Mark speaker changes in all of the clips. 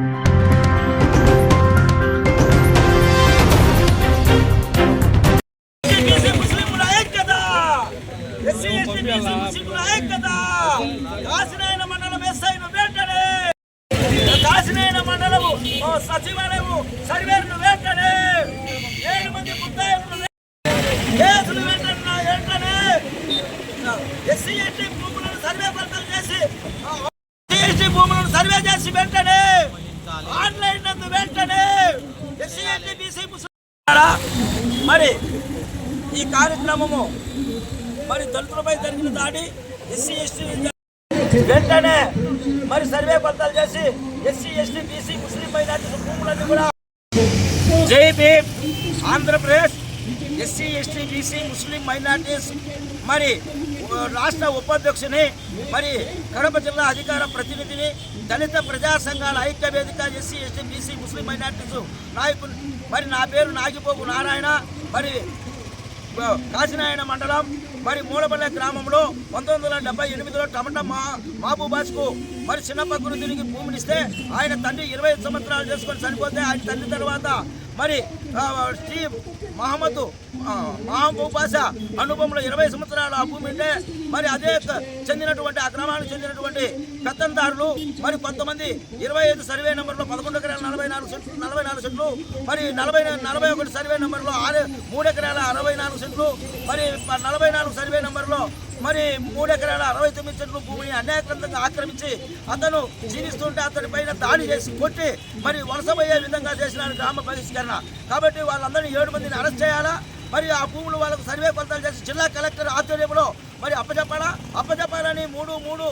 Speaker 1: BC మండలం ఎస్ఐను వెంటనే కాసినాయన మండలము సచివాలయము సర్వేను వెంటనే ఏడు మంది ముద్దాయిలను కేసులు వెంటనే వెంటనే ఎస్సీ ఎస్టీ భూములను సర్వే ఫలితాలు చేసి ఎస్టీ భూములను సర్వే చేసి వెంటనే ఆన్లైన్ వెంటనే ముస్లిం మరి ఈ కార్యక్రమము మరి దళితులపై జరిగిన దాడి ఎస్సీ ఎస్టీ వెంటనే మరి సర్వే పత్రాలు చేసి SC ST BC Muslim minority భూములన్నీ కూడా జై Bhim Andhra Pradesh SC ST BC Muslim minorities మరి రాష్ట్ర ఉపాధ్యక్షుని మరి కడప జిల్లా అధికార ప్రతినిధిని దళిత ప్రజా సంఘాల ఐక్య వేదిక SC ST BC Muslim minorities నాయకులు మరి నా పేరు నాగిపోకు నారాయణ మరి కాశీనారాయణ మండలం మరి మూలపల్లె గ్రామంలో పంతొమ్మిది వందల డెబ్బై ఎనిమిదిలో టమటా మా మహబూబాస్కు మరి చిన్నప్ప గురుతునికి భూమినిస్తే ఆయన తండ్రి ఇరవై సంవత్సరాలు చేసుకొని చనిపోతే ఆయన తండ్రి తర్వాత మరి శ్రీ మహమ్మద్ మహబూబ్ బాషా అనుభవంలో ఇరవై సంవత్సరాలు ఆ భూమి ఉంటే మరి అదే చెందినటువంటి అక్రమానికి చెందినటువంటి పెత్తందారులు మరి కొంతమంది ఇరవై ఐదు సర్వే నెంబర్లో పదకొండు ఎకరాల నలభై నాలుగు సెంట్లు నలభై నాలుగు సెంట్లు మరి నలభై నలభై ఒకటి సర్వే నెంబర్లో ఆరు మూడు ఎకరాల అరవై నాలుగు సెంట్లు మరి నలభై నాలుగు సర్వే నెంబర్లో మరి మూడు ఎకరాల అరవై తొమ్మిది చెట్లు భూమిని అన్యాయక్రంతంగా ఆక్రమించి అతను జీవిస్తుంటే అతని పైన దాడి చేసి కొట్టి మరి వలసపోయే విధంగా చేసిన గ్రామ బహిష్కరణ కాబట్టి వాళ్ళందరినీ ఏడు మందిని అరెస్ట్ చేయాలా? మరి ఆ భూములు వాళ్ళకు సర్వే ఫలితాలు చేసి జిల్లా కలెక్టర్ ఆధ్వర్యంలో మరి అప్పచెప్పాలా అప్పచెప్పాలని మూడు మూడు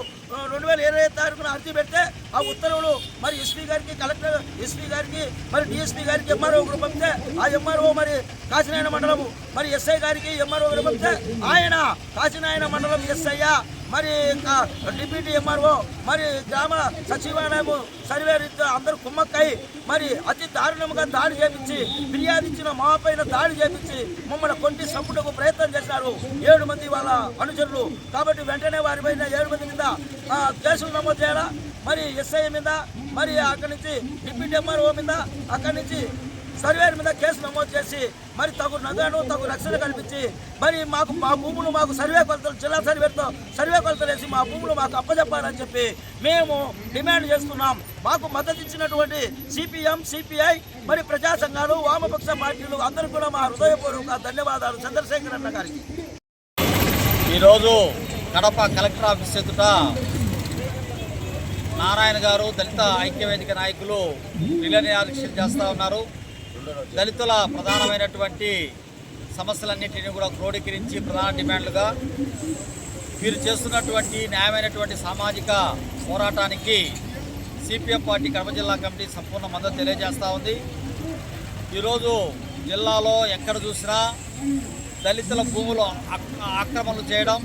Speaker 1: రెండు వేల ఇరవై తారీఖున అర్జీ పెడితే ఆ ఉత్తర్వులు మరి ఎస్పీ గారికి కలెక్టర్ ఎస్పీ గారికి మరి డిఎస్పీ గారికి ఎంఆర్ఓ గ్రూప్ పంపితే ఆ ఎంఆర్ఓ మరి కాశీనాయన మండలము మరి ఎస్ఐ గారికి ఎంఆర్ఓ గ్రూప్ పంపితే ఆయన కాశీనాయన మండలం ఎస్ఐయా మరి డిప్యూటీ ఎంఆర్ఓ మరి గ్రామ సచివాలయము సర్వే అందరూ కుమ్మక్కై మరి అతి దారుణంగా దాడి చేపించి ఫిర్యాదు ఇచ్చిన మా పైన దాడి చేపించి మమ్మల్ని కొంటి చంపుటకు ప్రయత్నం చేశారు ఏడు మంది వాళ్ళ అనుచరులు. కాబట్టి వెంటనే వారి పైన ఏడు మంది మీద కేసులు నమోదు చేయాలా? మరి ఎస్ఐ మీద మరి అక్కడి నుంచి డిప్యూటీ ఎంఆర్ఓ మీద అక్కడి నుంచి సర్వేర్ మీద కేసు నమోదు చేసి మరి తగు నగను తగు రక్షణ కల్పించి మరి మాకు మా భూములు మాకు సర్వే కొలతలు జిల్లా సర్వేతో సర్వే కొలతలు వేసి మా భూములు మాకు అప్పచెప్పాలని చెప్పి మేము డిమాండ్ చేస్తున్నాం. మాకు మద్దతు ఇచ్చినటువంటి సిపిఎం సిపిఐ మరి ప్రజా సంఘాలు వామపక్ష పార్టీలు అందరూ కూడా మా హృదయపూర్వక ధన్యవాదాలు. చంద్రశేఖర్ అన్న గారికి.
Speaker 2: ఈరోజు కడప కలెక్టర్ ఆఫీస్ ఎదుట నారాయణ గారు దళిత ఐక్యవేదిక నాయకులు నిలనియాదీక్షలు చేస్తూ ఉన్నారు. దళితుల ప్రధానమైనటువంటి సమస్యలన్నింటినీ కూడా క్రోడీకరించి ప్రధాన డిమాండ్లుగా వీరు చేస్తున్నటువంటి న్యాయమైనటువంటి సామాజిక పోరాటానికి సిపిఎం పార్టీ కడప జిల్లా కమిటీ సంపూర్ణ మద్దతు తెలియజేస్తూ ఉంది. ఈరోజు జిల్లాలో ఎక్కడ చూసినా దళితుల భూములు ఆక్రమణలు చేయడం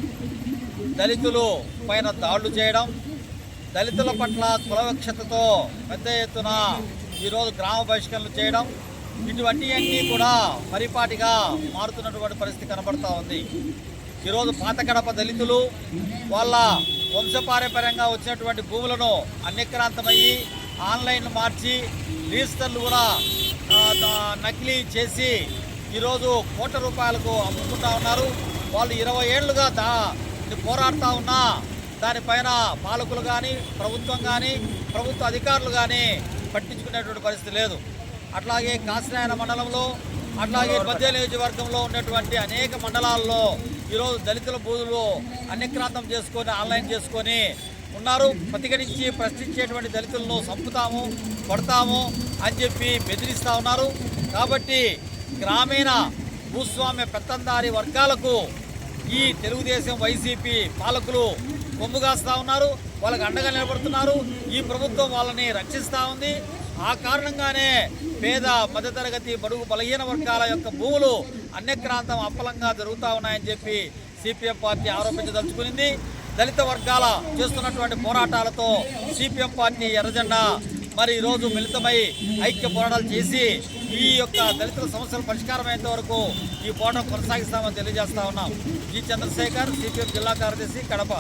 Speaker 2: దళితులు పైన దాడులు చేయడం దళితుల పట్ల కులవక్షతతో పెద్ద ఎత్తున ఈరోజు గ్రామ బహిష్కరణలు చేయడం ఇటువంటివన్నీ కూడా పరిపాటిగా మారుతున్నటువంటి పరిస్థితి కనబడతా ఉంది. ఈరోజు పాత కడప దళితులు వాళ్ళ వంశపారంపర్యంగా వచ్చినటువంటి భూములను అన్యక్రాంతమయ్యి ఆన్లైన్ మార్చి రిజిస్టర్లు కూడా నకిలీ చేసి ఈరోజు కోట్ల రూపాయలకు అమ్ముకుంటా ఉన్నారు. వాళ్ళు ఇరవై ఏళ్ళుగా దా ఇది పోరాడుతూ ఉన్నా దానిపైన పాలకులు కానీ ప్రభుత్వం కానీ ప్రభుత్వ అధికారులు కానీ పట్టించుకునేటువంటి పరిస్థితి లేదు. అట్లాగే కాసినాయన మండలంలో అట్లాగే మధ్య నియోజకవర్గంలో ఉన్నటువంటి అనేక మండలాల్లో ఈరోజు దళితుల బూదులు అన్యక్రాంతం చేసుకొని ఆన్లైన్ చేసుకొని ఉన్నారు. ప్రతిఘటించి ప్రశ్నించేటువంటి దళితులను చంపుతాము కొడతాము అని చెప్పి బెదిరిస్తూ ఉన్నారు. కాబట్టి గ్రామీణ భూస్వామ్య పెత్తందారి వర్గాలకు ఈ తెలుగుదేశం వైసీపీ పాలకులు కొమ్ముగాస్తా ఉన్నారు. వాళ్ళకి అండగా నిలబడుతున్నారు. ఈ ప్రభుత్వం వాళ్ళని రక్షిస్తూ ఉంది. ఆ కారణంగానే పేద మధ్యతరగతి బడుగు బలహీన వర్గాల యొక్క భూములు అన్యక్రాంతం అప్పలంగా జరుగుతూ ఉన్నాయని చెప్పి సిపిఎం పార్టీ ఆరోపించదలుచుకునింది. దళిత వర్గాల చేస్తున్నటువంటి పోరాటాలతో సిపిఎం పార్టీ ఎర్రజెండా. మరి ఈరోజు మిళితమై ఐక్య పోరాటాలు చేసి ఈ యొక్క దళితుల సమస్యల పరిష్కారమయ్యేంత వరకు ఈ పోరాటం కొనసాగిస్తామని తెలియజేస్తా ఉన్నాం. జి. చంద్రశేఖర్ సిపిఎం జిల్లా కార్యదర్శి కడప.